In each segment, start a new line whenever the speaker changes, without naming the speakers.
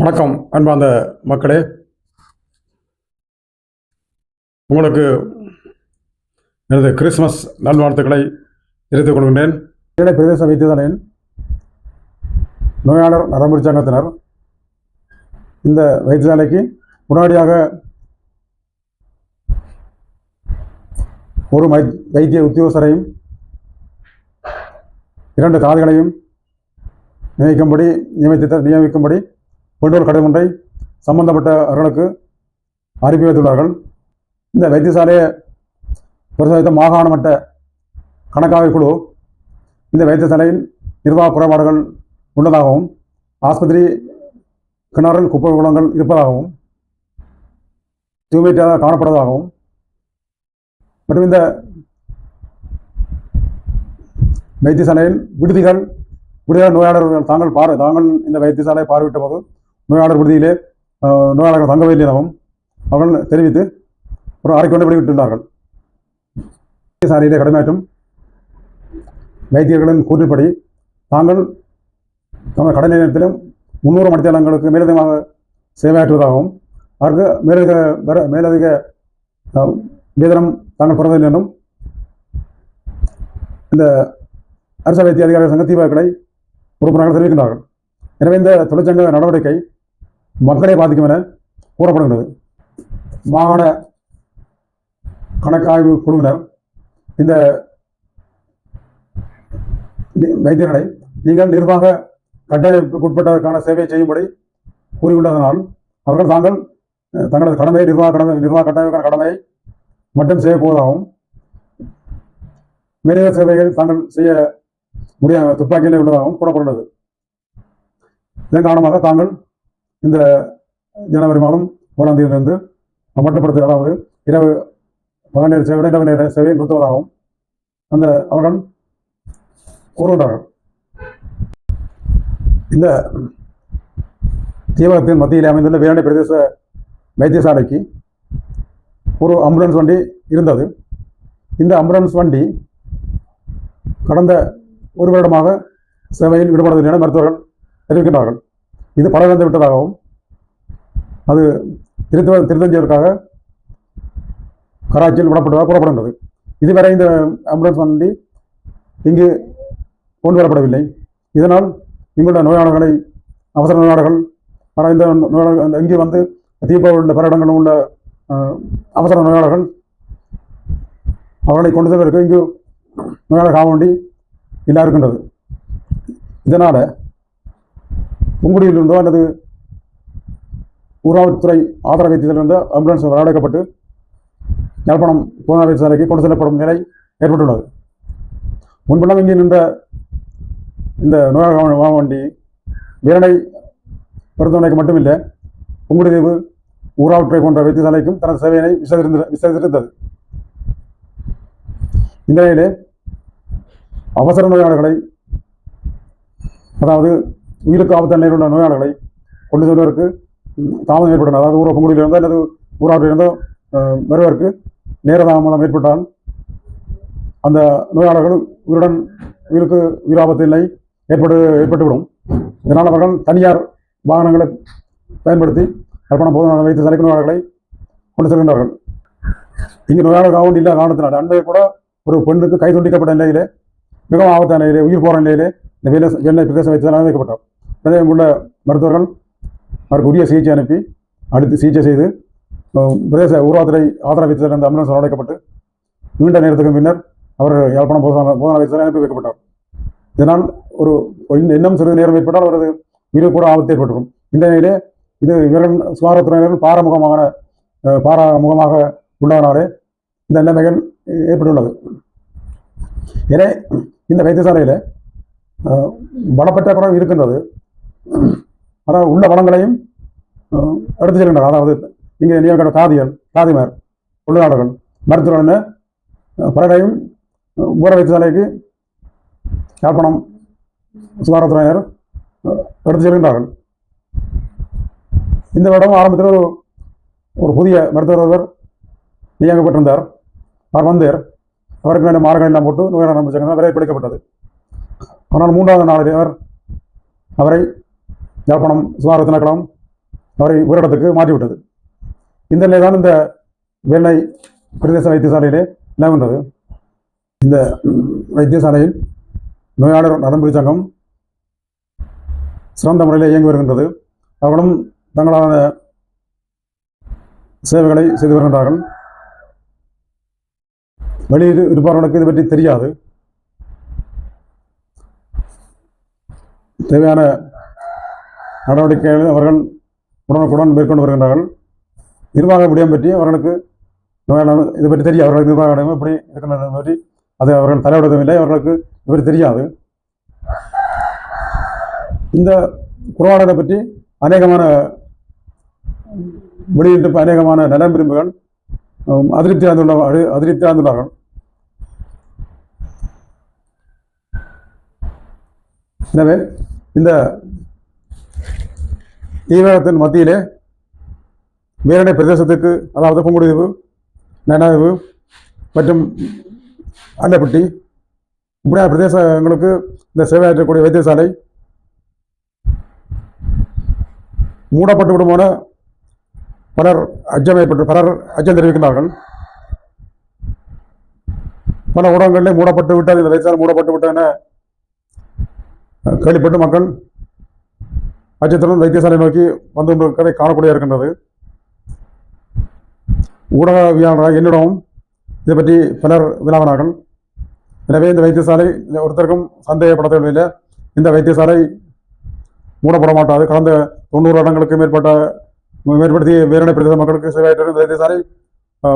வணக்கம் அன்பார்ந்த மக்களே. உங்களுக்கு எனது கிறிஸ்மஸ் நல்வாழ்த்துக்களை தெரிவித்துக் கொள்கின்றேன். ஏழை பிரதேச வைத்தியசாலையின் நோயாளர் நரம்பு சங்கத்தினர் இந்த வைத்தியசாலைக்கு முன்னாடியாக ஒரு மை வைத்திய உத்தியோகஸ்தரையும் இரண்டு தாதிகளையும் நியமிக்கும்படி நியமித்து நியமிக்கும்படி வேண்டுகோள் கடை ஒன்றை சம்பந்தப்பட்டவர்களுக்கு அனுப்பி வைத்துள்ளார்கள். இந்த வைத்தியசாலையை பரிசோதித்த மாகாண மட்ட கணக்காய்வு குழு இந்த வைத்தியசாலையில் நிர்வாக குறைபாடுகள் உள்ளதாகவும் ஆஸ்பத்திரி கிணறுகள் குப்பை குளங்கள் இருப்பதாகவும் தூய்மையாக காணப்படுவதாகவும் மற்றும் இந்த வைத்தியசாலையில் விடுதிகள் விடுதலை நோயாளர்கள் தாங்கள் பார் தாங்கள் இந்த வைத்தியசாலையை பார்வையிட்ட போது நோயாளர் விடுதியிலே நோயாளர்கள் தங்கவில்லை எனவும் அவர்கள் தெரிவித்து ஒரு அறிக்கை ஒன்றை வெளியிட்டுள்ளார்கள் சாலையிலே கடமையாற்றும் வைத்தியர்களின் கூற்றுப்படி தாங்கள் தங்கள் கடை நேரத்திலும் முன்னூறு மணித்தேலங்களுக்கு மேலதிகமாக சேவையாற்றுவதாகவும் அதற்கு மேலதிக வர- மேலதிக அஹ், வேதனம் தாங்கள் பெறுவதில்லை என்றும் இந்த அரசு வைத்திய அதிகாரிகள் சங்க தீபாக்களை உறுப்பினர்கள் தெரிவிக்கின்றார்கள். எனவே இந்த தொழிற்சங்க நடவடிக்கை மக்களை பாதிக்கும் என கூறப்படுகிறது. மாகாண கணக்காய்வு குழுவினர் இந்த வைத்தியர்களை நீங்கள் நிர்வாக கட்டளைக்குட்பட்டதற்கான சேவையை செய்யும்படி கூறியுள்ளதனால் அவர்கள் தாங்கள் தங்களது கடமையை நிர்வாக கடமை நிர்வாக கட்டமைக்கான கடமையை மட்டும் செய்ய போவதாகவும் மேலதிக சேவைகள் தாங்கள் செய்ய முடிய துப்பாக்கியிலே உள்ளதாகவும் கூறப்படுகிறது. இதன் காரணமாக தாங்கள் இந்த ஜனவரி மாதம் மூணாம் தேதியிலிருந்து மட்டுப்படுத்த அதாவது இரவு பகல் சேவை இரவு நேர சேவையை நிறுத்துவதாகவும் அந்த அவர்கள் கூறுகின்றார்கள். இந்த தீவிரத்தின் மத்தியில் அமைந்துள்ள வேலை பிரதேச வைத்தியசாலைக்கு ஒரு ஆம்புலன்ஸ் வண்டி இருந்தது. இந்த ஆம்புலன்ஸ் வண்டி கடந்த ஒரு வருடமாக சேவையில் ஈடுபடவில்லை என மருத்துவர்கள் தெரிவிக்கின்றார்கள். இது பலவந்து விட்டதாகவும் அது திருத்த திருத்தஞ்சியதற்காக கராச்சியில் விடப்பட்டதாக கூறப்படுகின்றது. இதுவரை இந்த ஆம்புலன்ஸ் வண்டி இங்கு கொண்டு வரப்படவில்லை. இதனால் இங்குள்ள நோயாளர்களை அவசர நோயாளர்கள் ஆனால் இந்த நோயாளர்கள் இங்கே வந்து தீபாவளி உள்ள பல இடங்களில் உள்ள அவசர நோயாளர்கள் அவர்களை கொண்டு செல்வதற்கு இங்கு நோயாளர் ஆக வேண்டி இல்லா இருக்கின்றது இதனால் புங்குடியில் இருந்தோ அல்லது ஊராவத்துறை ஆதரவு வைத்தியத்திலிருந்து ஆம்புலன்ஸ் வரவழைக்கப்பட்டு யாழ்ப்பாணம் போதனா வைத்தியசாலைக்கு கொண்டு செல்லப்படும் நிலை ஏற்பட்டுள்ளது. முன்பெல்லாம் இங்கே நின்ற இந்த நோயாக வண்டி வீரனை மருத்துவமனைக்கு மட்டுமில்லை புங்குடிதீவு ஊராவற்றை போன்ற வைத்தியசாலைக்கும் தனது சேவையினை விசாரித்திருந்த விசாரித்திருந்தது. இந்த நிலையிலே அவசர நோயாளர்களை அதாவது உயிருக்கு ஆபத்து நிலையில் உள்ள நோயாளர்களை கொண்டு செல்வதற்கு தாமதம் ஏற்படும் அதாவது ஊர பொங்குடியில் இருந்தோ அல்லது ஊராட்டில் இருந்தோ வருவதற்கு நேர தாமதம் ஏற்பட்டால் அந்த நோயாளர்கள் உயிருடன் உயிருக்கு உயிராபத்து நிலை ஏற்பட்டு ஏற்பட்டுவிடும். இதனால் அவர்கள் தனியார் வாகனங்களை பயன்படுத்தி கற்பனை வைத்து வைத்தியசாலைக்கு நோயாளர்களை கொண்டு செல்கின்றார்கள். இங்கு நோயாளர் காவல் இல்லாத காரணத்தினால் அண்மையில் கூட ஒரு பெண்ணுக்கு கை துண்டிக்கப்பட்ட நிலையிலே மிகவும் ஆபத்தான நிலையிலே உயிர் போகிற நிலையிலே இந்த வேலை பிரதேசம் பிரதேச தான் அனுமதிக்கப்பட்டார் எனவே இங்குள்ள மருத்துவர்கள் அவருக்கு உரிய சிகிச்சை அனுப்பி அடுத்து சிகிச்சை செய்து பிரதேச ஊராத்துறை ஆதரவு வைத்து அந்த அம்புலன்ஸ் அழைக்கப்பட்டு நீண்ட நேரத்துக்கு பின்னர் அவர் யாழ்ப்பாணம் போதனா போதனா வைத்து அனுப்பி வைக்கப்பட்டார். இதனால் ஒரு இன்னும் சிறிது நேரம் ஏற்பட்டால் அவரது உயிர் கூட ஆபத்து ஏற்பட்டுரும் இந்த நிலையிலே இது இவர்கள் சுகாதாரத்துறையினர்கள் பாரமுகமான அஹ், பாராமுகமாக இந்த நிலைமைகள் ஏற்பட்டுள்ளது. எனவே இந்த வைத்தியசாலையில் அஹ், இருக்கின்றது. அதாவது உள்ள வளங்களையும் எடுத்து செல்கின்றனர். அதாவது இங்கே நியமிக்கிற தாதியர் தாதிமார் தொழிலாளர்கள் மருத்துவர்கள் பலரையும் ஊற வைத்த வைத்தியசாலைக்கு யாழ்ப்பாணம் சுகாதாரத்துறையினர் எடுத்து செல்கின்றார்கள். இந்த வருடம் ஆரம்பத்தில் ஒரு ஒரு புதிய மருத்துவர் நியமிக்கப்பட்டிருந்தார். அவர் வந்தார். அவருக்கு வேண்டிய மார்க்கம் எல்லாம் போட்டு நோயாளர் ஆரம்பிச்சாங்க விரைவு பிடிக்கப்பட்டது. ஆனால் மூன்றாவது நாளில் அவர் அவரை யாழ்ப்பாணம் சுகாதார அவரை உயிரிடத்துக்கு மாற்றிவிட்டது. இந்த நிலை தான் இந்த வெள்ளை பிரதேச வைத்தியசாலையிலே நிலவுகின்றது இந்த வைத்தியசாலையில் நோயாளர் நலன்புரி சங்கம் சிறந்த முறையில் இயங்கி வருகின்றது. அவர்களும் தங்களான சேவைகளை செய்து வருகின்றார்கள். வெளியில் இருப்பவர்களுக்கு இது பற்றி தெரியாது. தேவையான நடவடிக்கைகளை அவர்கள் உடனுக்குடன் மேற்கொண்டு வருகின்றார்கள். நிர்வாக விடயம் பற்றி அவர்களுக்கு இது பற்றி தெரியும் அவர்களுக்கு நிர்வாக விடயம் எப்படி இருக்கின்றது பற்றி அது அவர்கள் தலையிடுவதும் இல்லை அவர்களுக்கு இது பற்றி தெரியாது. இந்த குறவாளரை பற்றி அநேகமான வெளியிட்டு அநேகமான நலம் விரும்புகள் அதிருப்தி அடைந்துள்ள அதிருப்தி அடைந்துள்ளார்கள். எனவே இந்த தீவிரத்தின் மத்தியிலே வேறனை பிரதேசத்துக்கு அதாவது புங்குடுதீவு நனாதீவு மற்றும் அல்லப்பட்டி இப்படியான பிரதேசங்களுக்கு இந்த சேவையாற்றக்கூடிய வைத்தியசாலை மூடப்பட்டு விடுமான பலர் அச்சம் ஏற்பட்டு பலர் அச்சம் தெரிவிக்கிறார்கள் பல ஊடகங்களிலே மூடப்பட்டு விட்டது இந்த வைத்தியசாலை மூடப்பட்டு விட்டன கேள்விப்பட்டு மக்கள் அச்சத்துடன் வைத்தியசாலை நோக்கி வந்து கொண்டிருப்பதை காணக்கூடிய இருக்கின்றது. ஊடகவியாளராக என்னிடமும் இதை பற்றி பலர் வினாவினார்கள். எனவே இந்த வைத்தியசாலை ஒருத்தருக்கும் சந்தேகப்பட தேவையில்லை இந்த வைத்தியசாலை மூடப்பட மாட்டாது கடந்த தொண்ணூறு வருடங்களுக்கு மேற்பட்ட மேற்படுத்தி வேரணை பிரதேச மக்களுக்கு சேவையாற்ற இந்த வைத்தியசாலை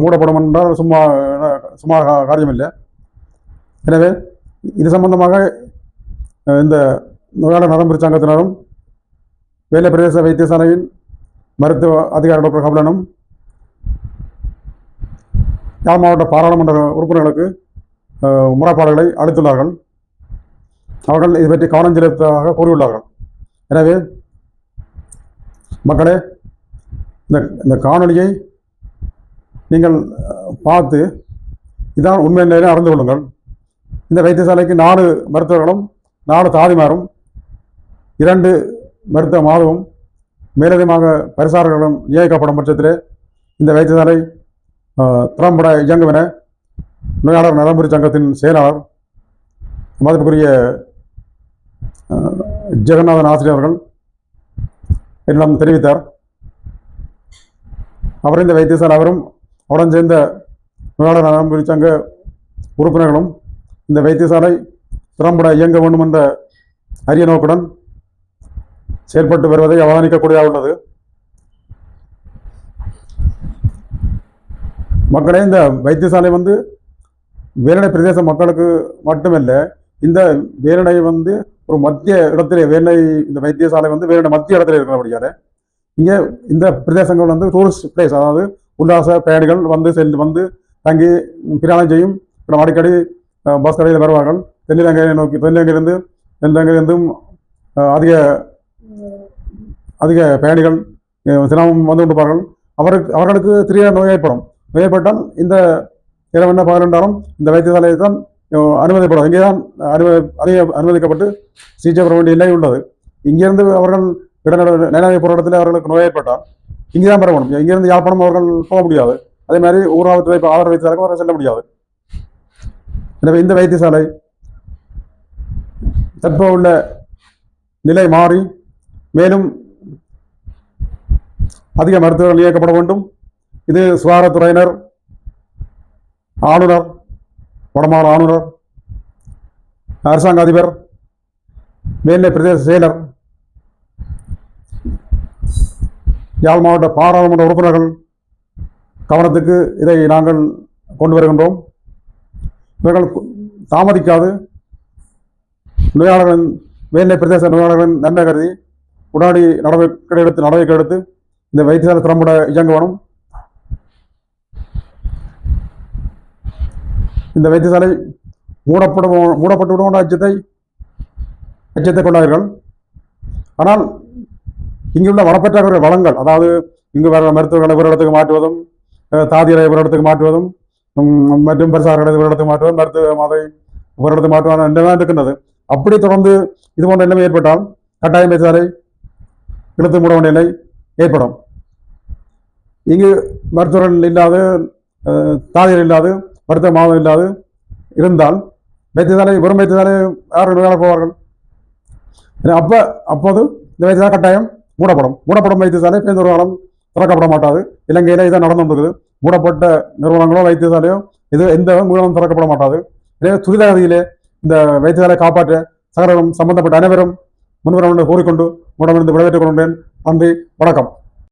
மூடப்படும் என்றால் சும்மா சும்மா காரியமில்லை. எனவே இது சம்பந்தமாக இந்த நோயாளர் நலம்புரி சங்கத்தினரும் வேலை பிரதேச வைத்தியசாலையின் மருத்துவ அதிகாரி டாக்டர் கபிலனும் யாழ் மாவட்ட பாராளுமன்ற உறுப்பினர்களுக்கு முறைப்பாடுகளை அளித்துள்ளார்கள். அவர்கள் இது பற்றி கவனம் செலுத்ததாக கூறியுள்ளார்கள். எனவே மக்களே இந்த இந்த காணொளியை நீங்கள் பார்த்து இதான் உண்மை நிலையை அறிந்து கொள்ளுங்கள். இந்த வைத்தியசாலைக்கு நாலு மருத்துவர்களும் நாலு தாதிமாரும் இரண்டு மருத்துவ மாதவும் மேலதிகமாக பரிசாரர்களும் நியமிக்கப்படும் பட்சத்திலே இந்த வைத்தியசாலை திறம்பட இயங்கும் என நோயாளர் நலம்புரி சங்கத்தின் செயலாளர் மதிப்புக்குரிய ஜெகநாதன் ஆசிரியர் அவர்கள் என்னிடம் தெரிவித்தார். அவர் இந்த வைத்தியசாலை அவரும் அவருடன் சேர்ந்த நோயாளர் நலம்புரி சங்க உறுப்பினர்களும் இந்த வைத்தியசாலை திறம்பட இயங்க வேண்டும் என்ற அரிய நோக்குடன் செயல்பட்டு வருவதை அவதானிக்கக்கூடியதாக உள்ளது. மக்களே இந்த வைத்தியசாலை வந்து வேலடை பிரதேச மக்களுக்கு மட்டுமல்ல இந்த வேலடை வந்து ஒரு மத்திய இடத்திலே வேலை இந்த வைத்தியசாலை வந்து வேலடை மத்திய இடத்துல இருக்கிறபடியால இங்கே இந்த பிரதேசங்கள் வந்து டூரிஸ்ட் பிளேஸ் அதாவது உல்லாச பயணிகள் வந்து சென்று வந்து தங்கி பிரயாணம் செய்யும் அடிக்கடி பஸ் கடையில் வருவார்கள். தென்னிலங்கையை நோக்கி தென்னிலங்கையிலிருந்து தென்னிலங்கையிலிருந்தும் அதிக அதிக பயணிகள் தினமும் வந்து கொண்டிருப்பார்கள். அவருக்கு அவர்களுக்கு திரிய நோய் ஏற்படும். நோய் ஏற்பட்டால் இந்த இரவு என்ன பகல் இந்த வைத்தியசாலையை தான் அனுமதிப்படும். இங்கே தான் அனுமதி அதிக அனுமதிக்கப்பட்டு சிகிச்சை பெற வேண்டிய நிலை உள்ளது. இங்கிருந்து அவர்கள் இடநட நிலைமை போராட்டத்தில் அவர்களுக்கு நோய் ஏற்பட்டால் இங்கே தான் பெற முடியும். இங்கிருந்து யாழ்ப்பாணம் அவர்கள் போக முடியாது. அதே மாதிரி ஊராவத்தில் இப்போ ஆதரவு வைத்தியசாலைக்கு அவர்கள் செல்ல முடியாது. எனவே இந்த வைத்தியசாலை தற்போதுள்ள நிலை மாறி மேலும் அதிக மருத்துவர்கள் இயக்கப்பட வேண்டும். இது சுகாதாரத்துறையினர் ஆளுநர் வடமாநில ஆளுநர் அரசாங்க அதிபர் மேல்நிலை பிரதேச செயலர் யாழ் மாவட்ட பாராளுமன்ற உறுப்பினர்கள் கவனத்துக்கு இதை நாங்கள் கொண்டு வருகின்றோம். இவர்கள் தாமதிக்காது. நோயாளர்களின் மேல்நிலை பிரதேச நோயாளர்களின் நன்மை கருதி உடனடி நடவடிக்கை எடுத்து நடவடிக்கை எடுத்து இந்த வைத்தியசாலை திறம்பட இயங்க வேணும் இந்த வைத்தியசாலை மூடப்படும் மூடப்பட்டு விடுவோம் அச்சத்தை அச்சத்தை கொண்டார்கள். ஆனால் இங்குள்ள வளப்பற்றாக்குற வளங்கள் அதாவது இங்கு வர மருத்துவர்களை ஒரு இடத்துக்கு மாற்றுவதும் தாதியரை ஒரு இடத்துக்கு மாற்றுவதும் மற்றும் பரிசாரர்களை ஒரு இடத்துக்கு மாற்றுவதும் மருத்துவ மாதை ஒரு இடத்துக்கு மாற்றுவதும் நிலைமை இருக்கின்றது. அப்படி தொடர்ந்து இது போன்ற நிலைமை ஏற்பட்டால் கட்டாயம் வைத்தியசாலை இழுத்து மூட வேண்டிய நிலை ஏற்படும். இங்கு மருத்துவர்கள் இல்லாது அஹ், தாதியர் இல்லாது மருத்துவ மாதம் இல்லாது இருந்தால் வைத்தியசாலை வெறும் வைத்தியசாலை யாரும் வேலை போவார்கள். அப்போ அப்போது இந்த வைத்தியசாலை கட்டாயம் மூடப்படும். மூடப்படும் வைத்தியசாலை பேருந்து காலம் திறக்கப்பட மாட்டாது. இலங்கையில் இதான் நடந்து கொண்டிருக்குது. மூடப்பட்ட நிறுவனங்களோ வைத்தியசாலையோ இது எந்த மூலம் திறக்கப்பட மாட்டாது. எனவே துரிதகதியிலே இந்த வைத்தியசாலை காப்பாற்ற சகலரும் சம்பந்தப்பட்ட அனைவரும் முன்வரும் என்று கூறிக்கொண்டு உடமிருந்து விடைபெற்றுக் கொண்டேன் நன்றி வணக்கம்.